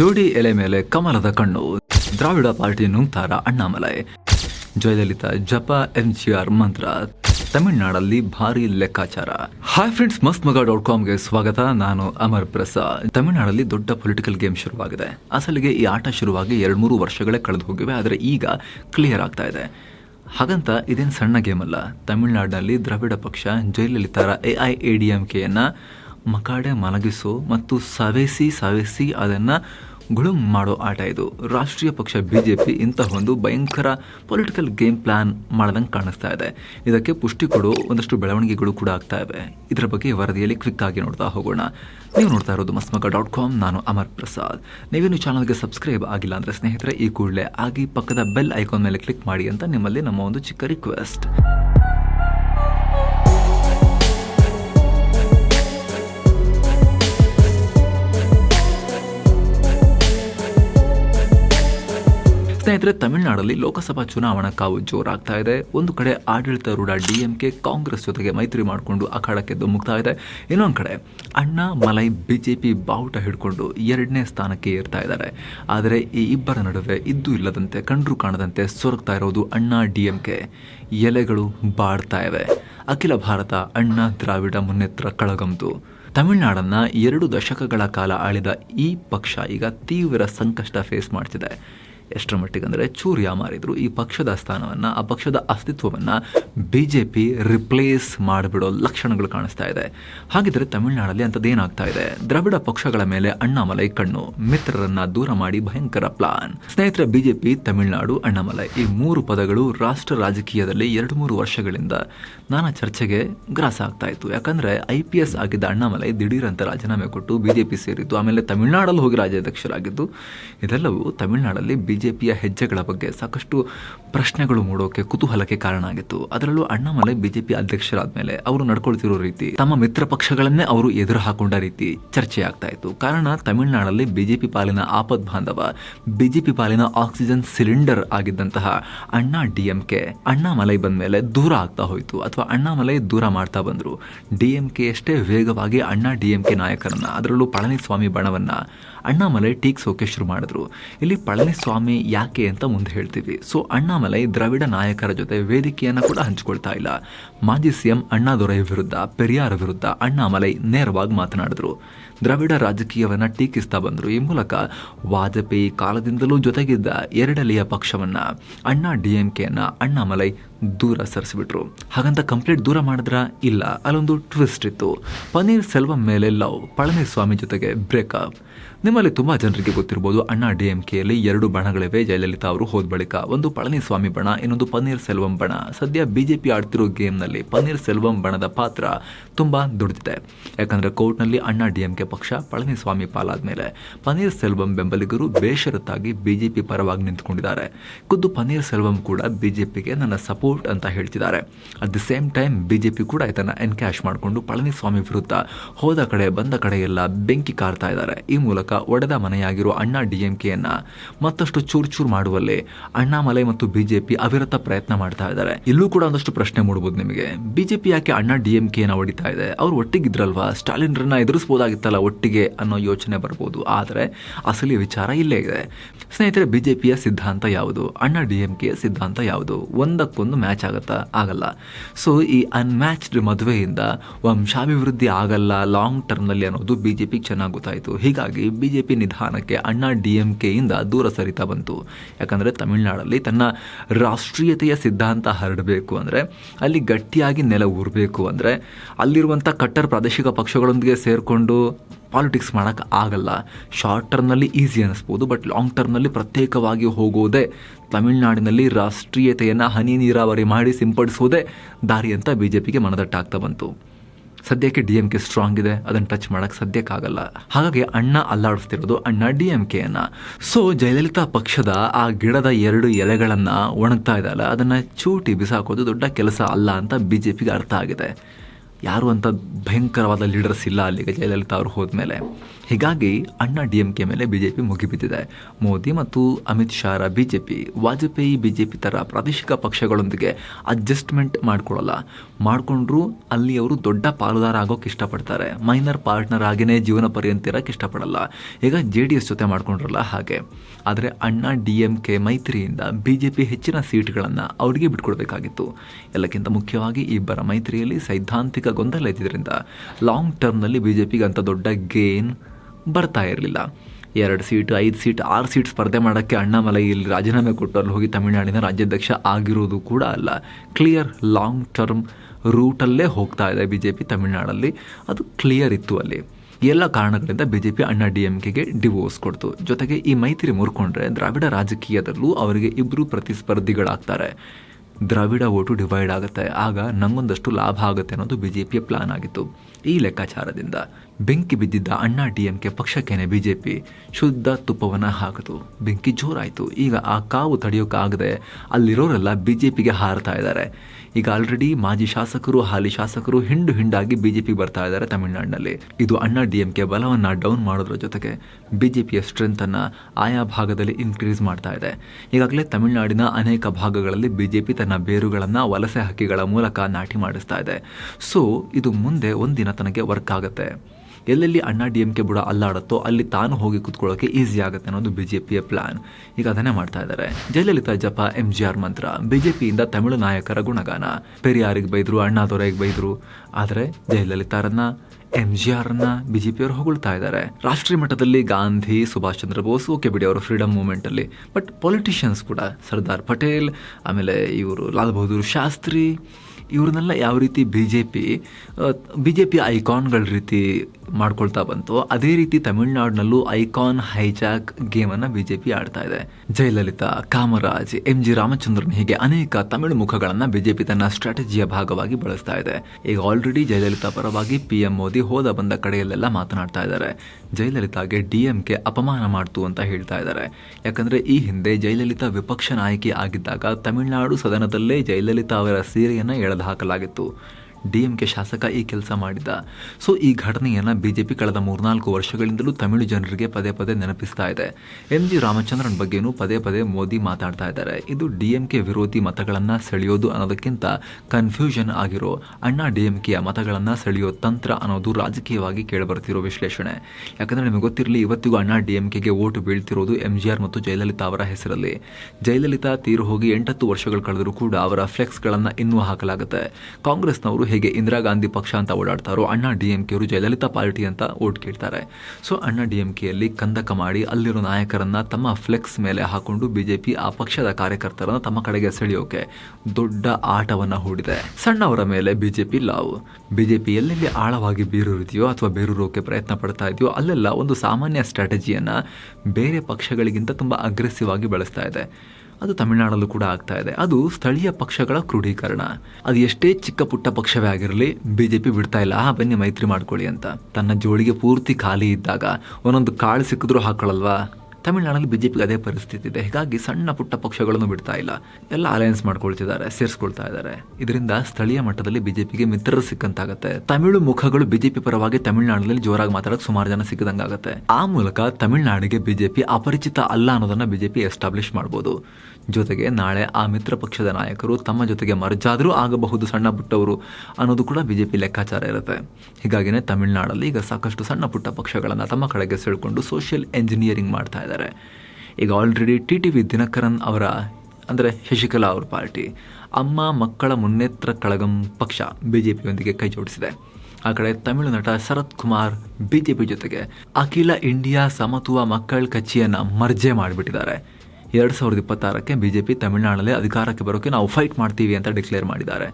ಜೋಡಿ ಎಲೆ ಮೇಲೆ ಕಮಲದ ಕಣ್ಣು. ದ್ರಾವಿಡ ಪಾರ್ಟಿ ನುಂಗ್ತಾರ ಅಣ್ಣಾಮಲೈ. ಜಯಲಲಿತಾ ಜಪ ಆರ್ ಮಂತ್ರ. ತಮಿಳುನಾಡಲ್ಲಿ ಭಾರಿ ಲೆಕ್ಕಾಚಾರ. ಹಾಯ್ ಫ್ರೆಂಡ್ಸ್ ಮಸ್ತ್ ಮಗ ಡಾಟ್ ಕಾಮ್ಗೆ ಸ್ವಾಗತ. ನಾನು ಅಮರ್ ಪ್ರಸಾದ್. ತಮಿಳುನಾಡಲ್ಲಿ ದೊಡ್ಡ ಪೊಲಿಟಿಕಲ್ ಗೇಮ್ ಶುರುವಾಗಿದೆ. ಅಸಲಿಗೆ ಈ ಆಟ ಶುರುವಾಗಿ ಎರಡು ಮೂರು ವರ್ಷಗಳೇ ಕಳೆದು ಹೋಗಿವೆ, ಆದರೆ ಈಗ ಕ್ಲಿಯರ್ ಆಗ್ತಾ ಇದೆ. ಹಾಗಂತ ಇದೇನು ಸಣ್ಣ ಗೇಮ್ ಅಲ್ಲ. ತಮಿಳುನಾಡಿನಲ್ಲಿ ದ್ರಾವಿಡ ಪಕ್ಷ ಜಯಲಲಿತಾರ A I A D M ಕೆಯನ್ನು ಮಕಾಡೆ ಮಲಗಿಸು ಮತ್ತು ಸವೆಸಿ ಸವೆಸಿ ಅದನ್ನು ಗುಳುಂ ಮಾಡೋ ಆಟ ಇದು. ರಾಷ್ಟ್ರೀಯ ಪಕ್ಷ ಬಿಜೆಪಿ ಇಂತಹ ಒಂದು ಭಯಂಕರ ಪೊಲಿಟಿಕಲ್ ಗೇಮ್ ಪ್ಲಾನ್ ಮಾಡ್ದಂಗೆ ಕಾಣಿಸ್ತಾ ಇದೆ. ಇದಕ್ಕೆ ಪುಷ್ಟಿ ಕೊಡೋ ಒಂದಷ್ಟು ಬೆಳವಣಿಗೆಗಳು ಕೂಡ ಆಗ್ತಾ ಇವೆ. ಇದರ ಬಗ್ಗೆ ವರದಿಯಲ್ಲಿ ಕ್ವಿಕ್ ಆಗಿ ನೋಡ್ತಾ ಹೋಗೋಣ. ನೀವು ನೋಡ್ತಾ ಇರೋದು ಮಸ್ಮಕ ಡಾಟ್ ಕಾಮ್, ನಾನು ಅಮರ್ ಪ್ರಸಾದ್. ನೀವೇನು ಚಾನಲ್ಗೆ ಸಬ್ಸ್ಕ್ರೈಬ್ ಆಗಿಲ್ಲ ಅಂದರೆ ಸ್ನೇಹಿತರೆ, ಈ ಕೂಡಲೇ ಆಗಿ ಪಕ್ಕದ ಬೆಲ್ ಐಕಾನ್ ಮೇಲೆ ಕ್ಲಿಕ್ ಮಾಡಿ ಅಂತ ನಿಮ್ಮಲ್ಲಿ ನಮ್ಮ ಒಂದು ಚಿಕ್ಕ ರಿಕ್ವೆಸ್ಟ್ ಸ್ನೇಹಿತರೆ, ತಮಿಳುನಾಡಲ್ಲಿ ಲೋಕಸಭಾ ಚುನಾವಣಾ ಕಾವು ಜೋರಾಗ್ತಾ ಇದೆ. ಒಂದು ಕಡೆ ಆಡಳಿತಾರೂಢ ಡಿಎಂಕೆ ಕಾಂಗ್ರೆಸ್ ಜೊತೆಗೆ ಮೈತ್ರಿ ಮಾಡಿಕೊಂಡು ಅಖಾಡಕ್ಕೆ ಧುಮುಕ್ತಾ ಇದೆ. ಇನ್ನೊಂದು ಕಡೆ, ಅಣ್ಣಾ, ಮಲೈ, ಬಿಜೆಪಿ ಬಾವುಟ ಹಿಡ್ಕೊಂಡು ಎರಡನೇ ಸ್ಥಾನಕ್ಕೆ ಏರ್ತಾ ಇದ್ದಾರೆ. ಆದರೆ ಈ ಇಬ್ಬರ ನಡುವೆ ಇದ್ದು ಇಲ್ಲದಂತೆ, ಕಂಡ್ರು ಕಾಣದಂತೆ ಸೊರಗ್ತಾ ಇರೋದು ಅಣ್ಣಾ ಡಿಎಂಕೆ ಎಲೆಗಳು ಬಾಡ್ತಾ ಇವೆ. ಅಖಿಲ ಭಾರತ ಅಣ್ಣಾ ದ್ರಾವಿಡ ಮುನ್ನೆತ್ರ ಕಳಗಂತು ತಮಿಳುನಾಡನ್ನ ಎರಡು ದಶಕಗಳ ಕಾಲ ಆಳಿದ ಈ ಪಕ್ಷ ಈಗ ತೀವ್ರ ಸಂಕಷ್ಟ ಫೇಸ್ ಮಾಡ್ತಿದೆ. ಎಷ್ಟರ ಮಟ್ಟಿಗೆ ಅಂದರೆ ಚೂರು ಯಾಮಾರಿದ್ರು ಈ ಪಕ್ಷದ ಸ್ಥಾನವನ್ನು, ಆ ಪಕ್ಷದ ಅಸ್ತಿತ್ವವನ್ನು ಬಿ ಜೆ ಪಿ ರಿಪ್ಲೇಸ್ ಮಾಡಿಬಿಡೋ ಲಕ್ಷಣಗಳು ಕಾಣಿಸ್ತಾ ಇದೆ. ಹಾಗಿದ್ರೆ ತಮಿಳುನಾಡಲ್ಲಿ ಅಂಥದ್ದೇನಾಗ್ತಾ ಇದೆ? ದ್ರವಿಡ ಪಕ್ಷಗಳ ಮೇಲೆ ಅಣ್ಣಾಮಲೈ ಕಣ್ಣು. ಮಿತ್ರರನ್ನ ದೂರ ಮಾಡಿ ಭಯಂಕರ ಪ್ಲಾನ್ ಸ್ನೇಹಿತರ ಬಿಜೆಪಿ ತಮಿಳುನಾಡು, ಅಣ್ಣಾಮಲೈ ಈ ಮೂರು ಪದಗಳು ರಾಷ್ಟ್ರ ರಾಜಕೀಯದಲ್ಲಿ ಎರಡು ಮೂರು ವರ್ಷಗಳಿಂದ ನಾನಾ ಚರ್ಚೆಗೆ ಗ್ರಾಸ ಆಗ್ತಾ ಇತ್ತು. ಯಾಕಂದ್ರೆ ಐ ಪಿ ಎಸ್ ಆಗಿದ್ದ ಅಣ್ಣಾಮಲೈ ದಿಢೀರಂತ ರಾಜೀನಾಮೆ ಕೊಟ್ಟು ಬಿಜೆಪಿ ಸೇರಿದ್ದು, ಆಮೇಲೆ ತಮಿಳುನಾಡಲ್ಲಿ ಹೋಗಿ ರಾಜ್ಯಾಧ್ಯಕ್ಷರಾಗಿದ್ದು, ಇದೆಲ್ಲವೂ ತಮಿಳುನಾಡಲ್ಲಿ ಬಿಜೆಪಿಯ ಹೆಜ್ಜೆಗಳ ಬಗ್ಗೆ ಸಾಕಷ್ಟು ಪ್ರಶ್ನೆಗಳು ಮೂಡೋಕೆ ಕುತೂಹಲಕ್ಕೆ ಕಾರಣ ಆಗಿತ್ತು ಅದರಲ್ಲೂ ಅಣ್ಣಾಮಲೈ ಬಿಜೆಪಿ ಅಧ್ಯಕ್ಷರಾದ ಮೇಲೆ ಅವರು ನಡ್ಕೊಳ್ತಿರೋ ರೀತಿ, ತಮ್ಮ ಮಿತ್ರ ಪಕ್ಷಗಳನ್ನೇ ಅವರು ಎದುರು ಹಾಕೊಂಡ ರೀತಿ ಚರ್ಚೆ ಆಗ್ತಾ ಇತ್ತು. ಕಾರಣ ತಮಿಳುನಾಡಲ್ಲಿ ಬಿಜೆಪಿ ಪಾಲಿನ ಆಪದ್ ಬಾಂಧವ, ಬಿಜೆಪಿ ಪಾಲಿನ ಆಕ್ಸಿಜನ್ ಸಿಲಿಂಡರ್ ಆಗಿದ್ದಂತಹ ಅಣ್ಣಾ ಡಿಎಂಕೆ, ಅಣ್ಣಾಮಲೈ ಬಂದ ಮೇಲೆ ದೂರ ಆಗ್ತಾ ಹೋಯಿತು ಅಥವಾ ಅಣ್ಣಾಮಲೈ ದೂರ ಮಾಡ್ತಾ ಬಂದರು. ಡಿಎಂಕೆ ಅಷ್ಟೇ ವೇಗವಾಗಿ ಅಣ್ಣಾ ಡಿಎಂಕೆ ನಾಯಕರನ್ನ, ಅದರಲ್ಲೂ ಪಳನಿಸ್ವಾಮಿ ಬಣವನ್ನ ಅಣ್ಣಾಮಲೈ ಟೀಕ್ಸೋಕೆ ಶುರು ಮಾಡಿದ್ರು. ಇಲ್ಲಿ ಪಳನಿಸ್ವಾಮಿ ಯಾಕೆ ಅಂತ ಮುಂದೆ ಹೇಳ್ತೀವಿ. ಸೊ, ಅಣ್ಣಾಮಲೈ ದ್ರವಿಡ ನಾಯಕರ ಜೊತೆ ವೇದಿಕೆಯನ್ನು ಕೂಡ ಹಂಚಿಕೊಳ್ತಾ ಇಲ್ಲ. ಮಾಜಿ ಸಿಎಂ ಅಣ್ಣಾದೊರೈ ವಿರುದ್ಧ, ಪೆರಿಯಾರ ವಿರುದ್ಧ ಅಣ್ಣಾಮಲೈ ನೇರವಾಗಿ ಮಾತನಾಡಿದ್ರು. ದ್ರವಿಡ ರಾಜಕೀಯವನ್ನು ಟೀಕಿಸ್ತಾ ಬಂದರು. ಈ ಮೂಲಕ ವಾಜಪೇಯಿ ಕಾಲದಿಂದಲೂ ಜೊತೆಗಿದ್ದ ಎರಡಲಿಯ ಪಕ್ಷವನ್ನು, ಅಣ್ಣಾ ಡಿ ಎಂ ಅಣ್ಣಾಮಲೈ ದೂರ ಸರಿಸಿಬಿಟ್ರು. ಹಾಗಂತ ಕಂಪ್ಲೀಟ್ ದೂರ ಮಾಡಿದ್ರ? ಇಲ್ಲ. ಅಲ್ಲೊಂದು ಟ್ವಿಸ್ಟ್ ಇತ್ತು. ಪನ್ನೀರ್ ಸೆಲ್ವಂ ಮೇಲೆ ಲವ್ ಪಳನಿಸ್ವಾಮಿ ಜೊತೆಗೆ ಬ್ರೇಕಪ್ ನಿಮ್ಮಲ್ಲಿ ತುಂಬಾ ಜನರಿಗೆ ಗೊತ್ತಿರಬಹುದು ಅಣ್ಣಾ ಡಿ ಎಂ ಕೆಯಲ್ಲಿ ಎರಡು ಬಣಗಳಿವೆ, ಜಯಲಲಿತಾ ಅವರು ಹೋದ ಬಳಿಕ. ಒಂದು ಪಳನಿಸ್ವಾಮಿ ಬಣ, ಇನ್ನೊಂದು ಪನ್ನೀರ್ ಸೆಲ್ವಂ ಬಣ. ಸದ್ಯ ಬಿಜೆಪಿ ಆಡ್ತಿರೋ ಗೇಮ್ನಲ್ಲಿ ಪನ್ನೀರ್ ಸೆಲ್ವಂ ಬಣದ ಪಾತ್ರ ತುಂಬಾ ದುಡಿದಿದೆ. ಯಾಕಂದ್ರೆ ಕೋರ್ಟ್ನಲ್ಲಿ ಅಣ್ಣಾ ಡಿ ಎಂ ಕೆ ಪಕ್ಷ ಪಳನಿಸ್ವಾಮಿ ಪಾಲಾದ ಮೇಲೆ ಪನ್ನೀರ್ ಸೆಲ್ವಂ ಬೆಂಬಲಿಗರು ಬೇಷರತ್ತಾಗಿ ಬಿಜೆಪಿ ಪರವಾಗಿ ನಿಂತ್ಕೊಂಡಿದ್ದಾರೆ. ಖುದ್ದು ಪನ್ನೀರ್ ಸೆಲ್ವಂ ಕೂಡ ಬಿಜೆಪಿಗೆ ನನ್ನ ಸಪೋರ್ಟ್ ಅಂತ ಹೇಳ್ತಿದ್ದಾರೆ. At the same time BJP ಕೂಡ ಇದನ್ನು ಎನ್ಕ್ಯಾಶ್ ಮಾಡಿಕೊಂಡು ಪಳನಿಸ್ವಾಮಿ ವಿರುದ್ಧ ಹೋದ ಕಡೆ ಬಂದ ಕಡೆ ಎಲ್ಲ ಬೆಂಕಿ ಕಾರ್ತಾ ಇದ್ದಾರೆ. ಈ ಮೂಲಕ ಒಡೆದ ಮನೆಯಾಗಿರುವ ಅಣ್ಣಾ ಕೆಯನ್ನು ಮತ್ತಷ್ಟು ಚೂರು ಚೂರು ಮಾಡುವಲ್ಲಿ ಅಣ್ಣಾಮಲೈ ಮತ್ತು ಬಿಜೆಪಿ ಅವಿರತ ಪ್ರಯತ್ನ ಮಾಡ್ತಾ ಇದ್ದಾರೆ. ಇಲ್ಲೂ ಕೂಡ ಒಂದಷ್ಟು ಪ್ರಶ್ನೆ ಮೂಡಬಹುದು ನಿಮಗೆ. ಬಿಜೆಪಿ ಯಾಕೆ ಅಣ್ಣಾ ಕೆಯನ್ನು ಹೊಡಿತಾ ಇದೆ? ಅವ್ರು ಒಟ್ಟಿಗಿದ್ರಲ್ವಾ? ಸ್ಟಾಲಿನ್ರನ್ನ ಎದುರಿಸಬಹುದಾಗಿತ್ತಲ್ಲ ಒಟ್ಟಿಗೆ ಅನ್ನೋ ಯೋಚನೆ ಬರ್ಬೋದು. ಆದರೆ ಅಸಲಿ ವಿಚಾರ ಇಲ್ಲೇ ಇದೆ. ಸ್ನೇಹಿತರೆ ಬಿಜೆಪಿಯ ಸಿದ್ಧಾಂತ ಯಾವುದು? ಅಣ್ಣ ಡಿಎಂಕೆಯ ಸಿದ್ಧಾಂತ ಯಾವುದು? ಒಂದಕ್ಕೊಂದು ಮ್ಯಾಚ್ ಆಗುತ್ತಾ? ಆಗಲ್ಲ. ಸೊ ಈ ಅನ್ಮ್ಯಾಚ್ಡ್ ಮದುವೆಯಿಂದ ವಂಶಾಭಿವೃದ್ಧಿ ಆಗಲ್ಲ ಲಾಂಗ್ ಟರ್ಮ್ನಲ್ಲಿ ಅನ್ನೋದು ಬಿ ಜೆ ಪಿಗೆ ಚೆನ್ನಾಗಿ ಗೊತ್ತಾಯಿತು. ಹೀಗಾಗಿ ಬಿ ಜೆ ಪಿ ನಿಧಾನಕ್ಕೆ ಅಣ್ಣಾ ಡಿ ಎಂ ಕೆಯಿಂದ ದೂರ ಸರಿತಾ ಬಂತು. ಯಾಕಂದರೆ ತಮಿಳುನಾಡಲ್ಲಿ ತನ್ನ ರಾಷ್ಟ್ರೀಯತೆಯ ಸಿದ್ಧಾಂತ ಹರಡಬೇಕು ಅಂದರೆ, ಅಲ್ಲಿ ಗಟ್ಟಿಯಾಗಿ ನೆಲ ಊರಬೇಕು ಅಂದರೆ ಅಲ್ಲಿರುವಂಥ ಕಟ್ಟರ್ ಪ್ರಾದೇಶಿಕ ಪಕ್ಷಗಳೊಂದಿಗೆ ಸೇರಿಕೊಂಡು ಪಾಲಿಟಿಕ್ಸ್ ಮಾಡೋಕ್ಕೆ ಆಗಲ್ಲ. ಶಾರ್ಟ್ ಟರ್ಮ್ನಲ್ಲಿ ಈಸಿ ಅನ್ನಿಸ್ಬೋದು ಬಟ್ ಲಾಂಗ್ ಟರ್ಮ್ನಲ್ಲಿ ಪ್ರತ್ಯೇಕವಾಗಿ ಹೋಗೋದೇ ತಮಿಳುನಾಡಿನಲ್ಲಿ ರಾಷ್ಟ್ರೀಯತೆಯನ್ನು ಹನಿ ನೀರಾವರಿ ಮಾಡಿ ಸಿಂಪಡಿಸುವುದೇ ದಾರಿ ಅಂತ ಬಿ ಜೆ ಪಿಗೆ ಮನದಟ್ಟಾಗ್ತಾ ಬಂತು. ಸದ್ಯಕ್ಕೆ ಡಿ ಎಂ ಕೆ ಸ್ಟ್ರಾಂಗ್ ಇದೆ, ಅದನ್ನು ಟಚ್ ಮಾಡೋಕ್ಕೆ ಸದ್ಯಕ್ಕಾಗಲ್ಲ. ಹಾಗಾಗಿ ಅಣ್ಣ ಅಲ್ಲಾಡಿಸ್ತಿರೋದು ಅಣ್ಣ ಡಿ ಎಂ ಕೆಯನ್ನು ಸೊ ಜಯಲಲಿತಾ ಪಕ್ಷದ ಆ ಗಿಡದ ಎರಡು ಎಲೆಗಳನ್ನು ಒಣಗ್ತಾ ಇದ್ದಲ್ಲ ಅದನ್ನು ಚೂಟಿ ಬಿಸಾಕೋದು ದೊಡ್ಡ ಕೆಲಸ ಅಲ್ಲ ಅಂತ ಬಿ ಜೆ ಪಿಗೆ ಅರ್ಥ ಆಗಿದೆ. ಯಾರು ಅಂತ ಭಯಂಕರವಾದ ಲೀಡರ್ಸ್ ಇಲ್ಲ ಅಲ್ಲಿಗೆ ಜಯಲಲಿತಾ ಅವರು ಹೋದ್ಮೇಲೆ. ಹೀಗಾಗಿ ಅಣ್ಣ ಡಿ ಎಂ ಕೆ ಮೇಲೆ ಬಿ ಜೆ ಪಿ ಮುಗಿಬಿದ್ದಿದೆ ಮೋದಿ ಮತ್ತು ಅಮಿತ್ ಶಾರ ಪಿ ವಾಜಪೇಯಿ ಬಿ ಜೆ ಪಿ ಥರ ಪ್ರಾದೇಶಿಕ ಪಕ್ಷಗಳೊಂದಿಗೆ ಅಡ್ಜಸ್ಟ್ಮೆಂಟ್ ಮಾಡ್ಕೊಳ್ಳಲ್ಲ. ಮಾಡಿಕೊಂಡ್ರೂ ಅಲ್ಲಿ ಅವರು ದೊಡ್ಡ ಪಾಲುದಾರ ಆಗೋಕೆ ಇಷ್ಟಪಡ್ತಾರೆ. ಮೈನರ್ ಪಾರ್ಟ್ನರ್ ಆಗಿನೇ ಜೀವನ ಪರ್ಯಂತ ಇರೋಕ್ಕೆ ಇಷ್ಟಪಡಲ್ಲ. ಈಗ ಜೆ ಡಿ ಎಸ್ ಜೊತೆ ಮಾಡ್ಕೊಂಡ್ರಲ್ಲ ಹಾಗೆ. ಆದರೆ ಅಣ್ಣ ಡಿ ಎಂ ಕೆ ಮೈತ್ರಿಯಿಂದ ಬಿ ಜೆ ಪಿ ಹೆಚ್ಚಿನ ಸೀಟ್ಗಳನ್ನು ಅವರಿಗೆ ಬಿಟ್ಕೊಡ್ಬೇಕಾಗಿತ್ತು. ಎಲ್ಲಕ್ಕಿಂತ ಮುಖ್ಯವಾಗಿ ಇಬ್ಬರ ಮೈತ್ರಿಯಲ್ಲಿ ಸೈದ್ಧಾಂತಿಕ ಗೊಂದಲ ಇದ್ದಿದ್ದರಿಂದ ಲಾಂಗ್ ಟರ್ಮ್ನಲ್ಲಿ ಬಿ ಜೆ ಪಿಗೆ ಅಂಥ ದೊಡ್ಡ ಗೇನ್ ಬರ್ತಾ ಇರಲಿಲ್ಲ. ಎರಡು ಸೀಟ್ ಐದು ಸೀಟ್ ಆರು ಸೀಟ್ ಸ್ಪರ್ಧೆ ಮಾಡೋಕ್ಕೆ ಅಣ್ಣಾಮಲೈ ಇಲ್ಲಿ ರಾಜೀನಾಮೆ ಕೊಟ್ಟು ಅಲ್ಲಿ ಹೋಗಿ ತಮಿಳುನಾಡಿನ ರಾಜ್ಯಾಧ್ಯಕ್ಷ ಆಗಿರೋದು ಕೂಡ ಅಲ್ಲ. ಕ್ಲಿಯರ್ ಲಾಂಗ್ ಟರ್ಮ್ ರೂಟಲ್ಲೇ ಹೋಗ್ತಾ ಇದೆ ಬಿ ಜೆ ಪಿ ತಮಿಳುನಾಡಲ್ಲಿ. ಅದು ಕ್ಲಿಯರ್ ಇತ್ತು ಅಲ್ಲಿ. ಎಲ್ಲ ಕಾರಣಗಳಿಂದ B J P Anna D M ಕೆಗೆ divorce ಕೊಡ್ತು. ಜೊತೆಗೆ ಈ ಮೈತ್ರಿ ಮುರ್ಕೊಂಡ್ರೆ ದ್ರಾವಿಡ ರಾಜಕೀಯದಲ್ಲೂ ಅವರಿಗೆ ಇಬ್ಬರು ಪ್ರತಿಸ್ಪರ್ಧಿಗಳಾಗ್ತಾರೆ. ದ್ರಾವಿಡ ಓಟು ಡಿವೈಡ್ ಆಗುತ್ತೆ. ಆಗ ನಂಗೊಂದಷ್ಟು ಲಾಭ ಆಗುತ್ತೆ ಅನ್ನೋದು ಬಿ ಜೆ ಪಿಯ ಪ್ಲಾನ್ ಆಗಿತ್ತು. ಈ ಲೆಕ್ಕಾಚಾರದಿಂದ. ಬೆಂಕಿ ಬಿದ್ದಿದ್ದ ಅಣ್ಣಾ ಡಿಎಂಕೆ ಪಕ್ಷಕ್ಕೇನೆ ಬಿಜೆಪಿ. ಶುದ್ಧ ತುಪ್ಪವನ್ನು ಹಾಕಿತು ಬೆಂಕಿ ಜೋರಾಯಿತು. ಈಗ ಆ ಕಾವು ತಡೆಯೋಕ್ಕಾಗದೆ ಅಲ್ಲಿರೋರೆಲ್ಲ ಬಿಜೆಪಿಗೆ ಹಾರತಾ ಇದ್ದಾರೆ. ಈಗ ಆಲ್ರೆಡಿ ಮಾಜಿ ಶಾಸಕರು, ಹಾಲಿ ಶಾಸಕರು ಹಿಂಡು ಹಿಂಡಾಗಿ ಬಿಜೆಪಿ ಬರ್ತಾ ಇದ್ದಾರೆ ತಮಿಳುನಾಡಿನಲ್ಲಿ. ಇದು ಅಣ್ಣಾ ಡಿಎಂಕೆ ಬಲವನ್ನು ಡೌನ್ ಮಾಡೋದ್ರ ಜೊತೆಗೆ ಬಿಜೆಪಿಯ ಸ್ಟ್ರೆಂತನ್ನು ಆಯಾ ಭಾಗದಲ್ಲಿ ಇನ್ಕ್ರೀಸ್ ಮಾಡ್ತಾ ಇದೆ. ಈಗಾಗಲೇ ತಮಿಳುನಾಡಿನ ಅನೇಕ ಭಾಗಗಳಲ್ಲಿ ಬಿಜೆಪಿ ತನ್ನ ಬೇರುಗಳನ್ನು ವಲಸೆ ಹಕ್ಕಿಗಳ ಮೂಲಕ ನಾಟಿ ಮಾಡಿಸ್ತಾ ಇದೆ. ಸೊ ಇದು ಮುಂದೆ ಒಂದಿನ ತನಗೆ ವರ್ಕ್ ಆಗುತ್ತೆ. ಎಲ್ಲೆಲ್ಲಿ ಅಣ್ಣಾ ಡಿ ಎಂ ಕೆ ಬುಡ ಅಲ್ಲಾಡುತ್ತೋ ಅಲ್ಲಿ ತಾನು ಹೋಗಿ ಕುತ್ಕೊಳ್ಳೋಕೆ ಈಸಿ ಆಗುತ್ತೆ ಅನ್ನೋದು ಬಿಜೆಪಿಯ ಪ್ಲಾನ್ ಈಗ ಅದನ್ನೇ ಮಾಡ್ತಾ ಇದ್ದಾರೆ ಜಯಲಲಿತಾ ಜಪ ಎಂ ಜಿ ಆರ್ ಮಂತ್ರ, ಬಿಜೆಪಿಯಿಂದ ತಮಿಳು ನಾಯಕರ ಗುಣಗಾನ. ಪೆರಿಯಾರಿಗೆ ಬೈದ್ರು ಅಣ್ಣಾದೊರೆಗೆ ಬೈದ್ರು. ಆದರೆ ಜಯಲಲಿತಾರನ್ನ ಎಂ ಜಿ ಆರ್ನ ಬಿ ಜೆ ಪಿಯವರು ಹೊಗಳ್ತಾ ಇದ್ದಾರೆ ರಾಷ್ಟ್ರೀಯ ಮಟ್ಟದಲ್ಲಿ ಗಾಂಧಿ, ಸುಭಾಷ್ ಚಂದ್ರ ಬೋಸ್ ಓಕೆ ಬಿಡಿ ಅವರು ಫ್ರೀಡಮ್ ಮೂವ್ಮೆಂಟಲ್ಲಿ ಬಟ್ ಪೊಲಿಟಿಷಿಯನ್ಸ್ ಕೂಡ, ಸರ್ದಾರ್ ಪಟೇಲ್, ಆಮೇಲೆ ಇವರು ಲಾಲ್ ಬಹದ್ದೂರ್ ಶಾಸ್ತ್ರಿ ಇವ್ರನ್ನೆಲ್ಲ ಯಾವ ರೀತಿ B J P B J P ಐಕಾನ್ಗಳ ರೀತಿ ಮಾಡ್ಕೊಳ್ತಾ ಬಂತು, ಅದೇ ರೀತಿ ತಮಿಳುನಾಡಿನಲ್ಲೂ ಐಕಾನ್ ಹೈಜಾಕ್ ಗೇಮನ್ನು ಬಿ ಜೆ ಪಿ ಆಡ್ತಾ ಇದೆ. ಜಯಲಲಿತಾ, ಕಾಮರಾಜ್, ಎಂ ಜಿ ರಾಮಚಂದ್ರನ್ ಹೀಗೆ ಅನೇಕ ತಮಿಳು ಮುಖಗಳನ್ನು ಪಿ ತನ್ನ ಸ್ಟ್ರಾಟಜಿಯ ಭಾಗವಾಗಿ ಬಳಸ್ತಾ ಇದೆ. ಈಗ ಆಲ್ರೆಡಿ ಜಯಲಲಿತಾ ಪರವಾಗಿ ಪಿ ಎಂ ಮೋದಿ ಹೋದ ಬಂದ ಕಡೆಯಲ್ಲೆಲ್ಲ ಮಾತನಾಡ್ತಾ ಇದ್ದಾರೆ. ಜಯಲಲಿತಾಗೆ ಡಿ ಎಂ ಕೆ ಅಪಮಾನ ಮಾಡ್ತು ಅಂತ ಹೇಳ್ತಾ ಇದ್ದಾರೆ. ಯಾಕಂದ್ರೆ ಈ ಹಿಂದೆ ಜಯಲಲಿತಾ ವಿಪಕ್ಷ ನಾಯಕಿ ಆಗಿದ್ದಾಗ ತಮಿಳುನಾಡು ಸದನದಲ್ಲೇ ಜಯಲಲಿತಾ ಅವರ ಸೀರೆಯನ್ನು ಎಳೆದು ಹಾಕಲಾಗಿತ್ತು ಡಿ ಎಂ ಕೆ ಶಾಸಕ ಈ ಕೆಲಸ ಮಾಡಿದ್ದ ಸೊ ಈ ಘಟನೆಯನ್ನು ಬಿ ಜೆ ಪಿ ಕಳೆದ ಮೂರ್ನಾಲ್ಕು ವರ್ಷಗಳಿಂದಲೂ ತಮಿಳು ಜನರಿಗೆ ಪದೇ ಪದೇ ನೆನಪಿಸ್ತಾ ಇದೆ. ಎಂ ಜಿ ರಾಮಚಂದ್ರನ್ ಬಗ್ಗೆನೂ ಪದೇ ಪದೇ ಮೋದಿ ಮಾತಾಡ್ತಾ ಇದ್ದಾರೆ. ಇದು ಡಿ ಎಂ ಕೆ ವಿರೋಧಿ ಮತಗಳನ್ನು ಸೆಳೆಯೋದು ಅನ್ನೋದಕ್ಕಿಂತ ಕನ್ಫ್ಯೂಷನ್ ಆಗಿರೋ ಅಣ್ಣಾ ಡಿ ಎಂ ಕೆಯ ಮತಗಳನ್ನು ಸೆಳೆಯೋ ತಂತ್ರ ಅನ್ನೋದು ರಾಜಕೀಯವಾಗಿ ಕೇಳಿಬರ್ತಿರೋ ವಿಶ್ಲೇಷಣೆ. ಯಾಕಂದರೆ ನಿಮಗೆ ಗೊತ್ತಿರಲಿ, ಇವತ್ತಿಗೂ ಅಣ್ಣಾ ಡಿ ಎಂ ಕೆಗೆ ಓಟು ಬೀಳ್ತಿರೋದು ಎಂ ಜಿ ಆರ್ ಮತ್ತು ಜಯಲಲಿತಾ ಅವರ ಹೆಸರಲ್ಲಿ. ಜಯಲಲಿತಾ ತೀರು ಹೋಗಿ ಎಂಟತ್ತು ವರ್ಷಗಳು ಕಳೆದರೂ ಕೂಡ ಅವರ ಫ್ಲೆಕ್ಸ್ಗಳನ್ನು ಇನ್ನೂ ಹಾಕಲಾಗುತ್ತೆ. ಕಾಂಗ್ರೆಸ್ನವರು ಹೇಗೆ ಇಂದಿರಾ ಗಾಂಧಿ ಪಕ್ಷ ಅಂತ ಓಡಾಡ್ತಾರೋ ಅಣ್ಣ ಡಿ ಎಂ ಕೆಯವರು ಜಯಲಲಿತಾ ಪಾರ್ಟಿ ಅಂತ ಓಟ್ ಕೇಳ್ತಾರೆ. ಸೊ, ಅಣ್ಣ ಡಿ ಎಂ ಕೆಯಲ್ಲಿ ಕಂದಕ ಮಾಡಿ ಅಲ್ಲಿರೋ ನಾಯಕರನ್ನ ತಮ್ಮ ಫ್ಲೆಕ್ಸ್ ಮೇಲೆ ಹಾಕೊಂಡು ಪಿ ಆ ಪಕ್ಷದ ಕಾರ್ಯಕರ್ತರನ್ನ ತಮ್ಮ ಕಡೆಗೆ ಸೆಳೆಯೋಕೆ ದೊಡ್ಡ ಆಟವನ್ನು ಹೂಡಿದೆ. ಸಣ್ಣವರ ಮೇಲೆ ಬಿ ಜೆ ಪಿ ಲಾವ್. ಬಿ ಜೆ ಪಿ ಎಲ್ಲೆಲ್ಲಿ ಆಳವಾಗಿ ಬೀರೂರಿದೆಯೋ ಅಥವಾ ಬೇರೂರೋಕೆ ಪ್ರಯತ್ನ ಪಡ್ತಾ ಇದೆಯೋ ಅಲ್ಲೆಲ್ಲ ಒಂದು ಸಾಮಾನ್ಯ ಸ್ಟ್ರಾಟಜಿಯನ್ನು ಬೇರೆ ಪಕ್ಷಗಳಿಗಿಂತ ತುಂಬ ಅಗ್ರೆಸಿವ್ ಆಗಿ ಬಳಸ್ತಾ ಇದೆ. ಅದು ತಮಿಳುನಾಡಲ್ಲೂ ಕೂಡ ಆಗ್ತಾ ಇದೆ. ಅದು ಸ್ಥಳೀಯ ಪಕ್ಷಗಳ ಕ್ರೋಢೀಕರಣ ಅದು ಎಷ್ಟೇ ಚಿಕ್ಕ ಪುಟ್ಟ ಪಕ್ಷವೇ ಆಗಿರಲಿ, ಬಿಜೆಪಿ ಬಿಡ್ತಾ ಇಲ್ಲ. ಆ, ಬನ್ನಿ ಮೈತ್ರಿ ಮಾಡ್ಕೊಳ್ಳಿ ಅಂತ. ತನ್ನ ಜೋಳಿಗೆ ಪೂರ್ತಿ ಖಾಲಿ ಇದ್ದಾಗ, ಒಂದೊಂದು ಕಾಳು ಸಿಕ್ಕಿದ್ರೂ ಹಾಕೊಳ್ಳಲ್ವಾ? ತಮಿಳುನಾಡಲ್ಲಿ ಬಿಜೆಪಿಗೆ ಅದೇ ಪರಿಸ್ಥಿತಿ ಇದೆ. ಹೀಗಾಗಿ ಸಣ್ಣ ಪುಟ್ಟ ಪಕ್ಷಗಳನ್ನು ಬಿಡ್ತಾ ಇಲ್ಲ. ಎಲ್ಲ ಅಲಯನ್ಸ್ ಮಾಡ್ಕೊಳ್ತಿದ್ದಾರೆ, ಸೇರಿಸ್ಕೊಳ್ತಾ ಇದ್ದಾರೆ. ಇದರಿಂದ ಸ್ಥಳೀಯ ಮಟ್ಟದಲ್ಲಿ ಬಿಜೆಪಿಗೆ ಮಿತ್ರರು ಸಿಕ್ಕಂತಾಗುತ್ತೆ. ತಮಿಳು ಮುಖಗಳು ಬಿಜೆಪಿ ಪರವಾಗಿ ತಮಿಳುನಾಡಿನಲ್ಲಿ ಜೋರಾಗಿ ಮಾತಾಡೋಕೆ ಸುಮಾರು ಜನ ಸಿಕ್ಕದಂಗಾಗತ್ತೆ. ಆ ಮೂಲಕ ತಮಿಳುನಾಡಿಗೆ ಬಿಜೆಪಿ ಅಪರಿಚಿತ ಅಲ್ಲ ಅನ್ನೋದನ್ನ ಬಿಜೆಪಿ ಎಸ್ಟಾಬ್ಲಿಷ್ ಮಾಡ್ಬೋದು. ಜೊತೆಗೆ ನಾಳೆ ಆ ಮಿತ್ರ ಪಕ್ಷದ ನಾಯಕರು ತಮ್ಮ ಜೊತೆಗೆ ಮರ್ಜಾದರೂ ಆಗಬಹುದು ಸಣ್ಣ ಪುಟ್ಟವರು ಅನ್ನೋದು ಕೂಡ ಬಿಜೆಪಿ ಲೆಕ್ಕಾಚಾರ ಇರುತ್ತೆ. ಹೀಗಾಗಿನೇ ತಮಿಳುನಾಡಲ್ಲಿ ಈಗ ಸಾಕಷ್ಟು ಸಣ್ಣ ಪುಟ್ಟ ಪಕ್ಷಗಳನ್ನು ತಮ್ಮ ಕಡೆಗೆ ಸೆಳ್ಕೊಂಡು ಸೋಷಿಯಲ್ ಎಂಜಿನಿಯರಿಂಗ್ ಮಾಡ್ತಾ ಈಗ already T T V Dinakaran ಅವರ, ಅಂದರೆ ಶಶಿಕಲಾ ಅವ್ರ ಪಾರ್ಟಿ, ಅಮ್ಮ ಮಕ್ಕಳ ಮುನ್ನೇತ್ರ ಕಳಗಂ ಪಕ್ಷ ಬಿ ಜೆ ಪಿಯೊಂದಿಗೆ ಕೈ ಜೋಡಿಸಿದೆ. ಆ ಕಡೆ ತಮಿಳು ನಟ Sarath Kumar B J P ಜೊತೆಗೆ ಅಖಿಲ ಇಂಡಿಯಾ ಸಮತುವ ಮಕ್ಕಳ ಕಚ್ಚಿಯನ್ನು ಮರ್ಜೆ ಮಾಡಿಬಿಟ್ಟಿದ್ದಾರೆ. ಎರಡು ಸಾವಿರದ ಇಪ್ಪತ್ತಾರಕ್ಕೆ ಬಿ ಜೆ ಪಿ ತಮಿಳುನಾಡಲ್ಲಿ ಅಧಿಕಾರಕ್ಕೆ ಬರೋಕೆ ನಾವು ಫೈಟ್ ಮಾಡ್ತೀವಿ ಅಂತ ಡಿಕ್ಲೇರ್ ಮಾಡಿದ್ದಾರೆ.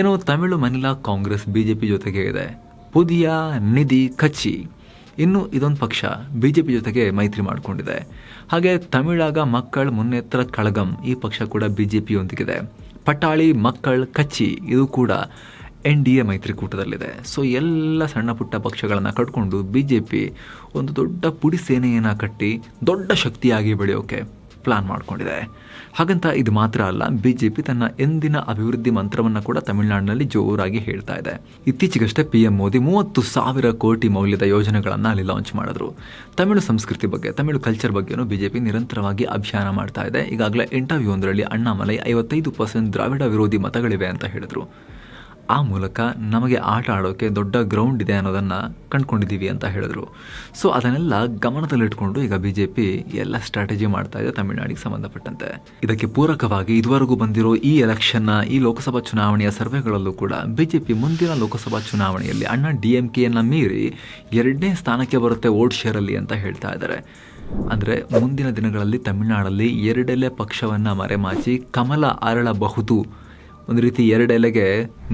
ಏನು Tamil Manila Congress B J P ಜೊತೆಗೆ ಇದೆ. ಪುದಿಯಾ ನಿಧಿ ಕಚ್ಚಿ. ಇನ್ನು ಇದೊಂದು ಪಕ್ಷ ಬಿಜೆಪಿ ಜೊತೆಗೆ ಮೈತ್ರಿ ಮಾಡಿಕೊಂಡಿದೆ. ಹಾಗೆ ತಮಿಳಾಗ ಮಕ್ಕಳ ಮುನ್ನೇತ್ರ ಕಳಗಂ, ಈ ಪಕ್ಷ ಕೂಡ ಬಿಜೆಪಿಯೊಂದಿಗಿದೆ. ಪಟಾಳಿ, ಮಕ್ಕಳ್, ಕಚ್ಚಿ, ಇದು ಕೂಡ ಎನ್ ಡಿ ಎ ಮೈತ್ರಿಕೂಟದಲ್ಲಿದೆ. ಸೊ ಎಲ್ಲ ಸಣ್ಣ ಪುಟ್ಟ ಪಕ್ಷಗಳನ್ನು ಕಟ್ಕೊಂಡು ಬಿ ಜೆ ಪಿ ಒಂದು ದೊಡ್ಡ ಪುಡಿ ಸೇನೆಯನ್ನು ಕಟ್ಟಿ ದೊಡ್ಡ ಶಕ್ತಿಯಾಗಿ ಬೆಳೆಯೋಕೆ ಪ್ಲಾನ್ ಮಾಡಿಕೊಂಡಿದೆ. ಹಾಗಂತ ಇದು ಮಾತ್ರ ಅಲ್ಲ, ಬಿಜೆಪಿ ತನ್ನ ಎಂದಿನ ಅಭಿವೃದ್ಧಿ ಮಂತ್ರವನ್ನು ಕೂಡ ತಮಿಳುನಾಡಿನಲ್ಲಿ ಜೋರಾಗಿ ಹೇಳ್ತಾ ಇದೆ. ಇತ್ತೀಚೆಗಷ್ಟೇ ಪಿ ಎಂ ಮೋದಿ ಮೂವತ್ತು ಸಾವಿರ ಕೋಟಿ ಮೌಲ್ಯದ ಯೋಜನೆಗಳನ್ನು ಅಲ್ಲಿ ಲಾಂಚ್ ಮಾಡಿದ್ರು. ತಮಿಳು ಸಂಸ್ಕೃತಿ ಬಗ್ಗೆ, ತಮಿಳು ಕಲ್ಚರ್ ಬಗ್ಗೆನೂ ಬಿಜೆಪಿ ನಿರಂತರವಾಗಿ ಅಭಿಯಾನ ಮಾಡ್ತಾ ಇದೆ. ಈಗಾಗಲೇ ಇಂಟರ್ವ್ಯೂ ಒಂದರಲ್ಲಿ ಅಣ್ಣಾಮಲೈ ಐವತ್ತೈದು ಪರ್ಸೆಂಟ್ ದ್ರಾವಿಡ ವಿರೋಧಿ ಮತಗಳಿವೆ ಅಂತ ಹೇಳಿದ್ರು. ಆ ಮೂಲಕ ನಮಗೆ ಆಟ ಆಡೋಕ್ಕೆ ದೊಡ್ಡ ಗ್ರೌಂಡ್ ಇದೆ ಅನ್ನೋದನ್ನು ಕಂಡುಕೊಂಡಿದ್ದೀವಿ ಅಂತ ಹೇಳಿದ್ರು. ಸೊ ಅದನ್ನೆಲ್ಲ ಗಮನದಲ್ಲಿಟ್ಕೊಂಡು ಈಗ ಬಿ ಜೆ ಪಿ ಎಲ್ಲ ಸ್ಟ್ರಾಟಜಿ ಮಾಡ್ತಾ ಇದೆ ತಮಿಳುನಾಡಿಗೆ ಸಂಬಂಧಪಟ್ಟಂತೆ. ಇದಕ್ಕೆ ಪೂರಕವಾಗಿ ಇದುವರೆಗೂ ಬಂದಿರೋ ಈ ಎಲೆಕ್ಷನ್ನ ಈ ಲೋಕಸಭಾ ಚುನಾವಣೆಯ ಸರ್ವೆಗಳಲ್ಲೂ ಕೂಡ ಬಿ ಜೆ ಪಿ ಮುಂದಿನ ಲೋಕಸಭಾ ಚುನಾವಣೆಯಲ್ಲಿ ಅಣ್ಣ ಡಿ ಎಂ ಕೆಯನ್ನು ಮೀರಿ ಎರಡನೇ ಸ್ಥಾನಕ್ಕೆ ಬರುತ್ತೆ ವೋಟ್ ಶೇರಲ್ಲಿ ಅಂತ ಹೇಳ್ತಾ ಇದ್ದಾರೆ. ಅಂದರೆ ಮುಂದಿನ ದಿನಗಳಲ್ಲಿ ತಮಿಳುನಾಡಲ್ಲಿ ಎರಡೆಲೆ ಪಕ್ಷವನ್ನು ಮರೆಮಾಚಿ ಕಮಲ ಅರಳಬಹುದು ಒಂದು ರೀತಿ ಎರಡು ಎಲೆಗೆ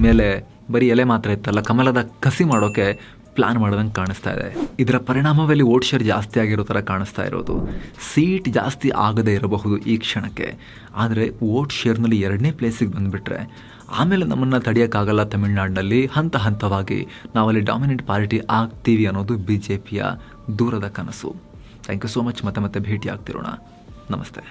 ಮೇಲೆ ಬರೀ ಎಲೆ ಮಾತ್ರ ಇತ್ತಲ್ಲ, ಕಮಲದ ಕಸಿ ಮಾಡೋಕೆ ಪ್ಲಾನ್ ಮಾಡ್ದಂಗೆ ಕಾಣಿಸ್ತಾ ಇದೆ. ಇದರ ಪರಿಣಾಮದಲ್ಲಿ ವೋಟ್ ಶೇರ್ ಜಾಸ್ತಿ ಆಗಿರೋ ಥರ ಕಾಣಿಸ್ತಾ ಇರೋದು. ಸೀಟ್ ಜಾಸ್ತಿ ಆಗದೇ ಇರಬಹುದು ಈ ಕ್ಷಣಕ್ಕೆ. ಆದರೆ ವೋಟ್ ಶೇರ್ನಲ್ಲಿ ಎರಡನೇ ಪ್ಲೇಸಿಗೆ ಬಂದುಬಿಟ್ರೆ, ಆಮೇಲೆ ನಮ್ಮನ್ನು ತಡೆಯೋಕ್ಕಾಗಲ್ಲ ತಮಿಳುನಾಡಿನಲ್ಲಿ. ಹಂತ ಹಂತವಾಗಿ ನಾವಲ್ಲಿ ಡಾಮಿನೆಂಟ್ ಪಾರ್ಟಿ ಆಗ್ತೀವಿ ಅನ್ನೋದು ಬಿ ಜೆ ಪಿಯ ದೂರದ ಕನಸು. ಥ್ಯಾಂಕ್ ಯು ಸೋ ಮಚ್ ಮತ್ತೆ ಮತ್ತೆ ಭೇಟಿ ಆಗ್ತಿರೋಣ ನಮಸ್ತೆ.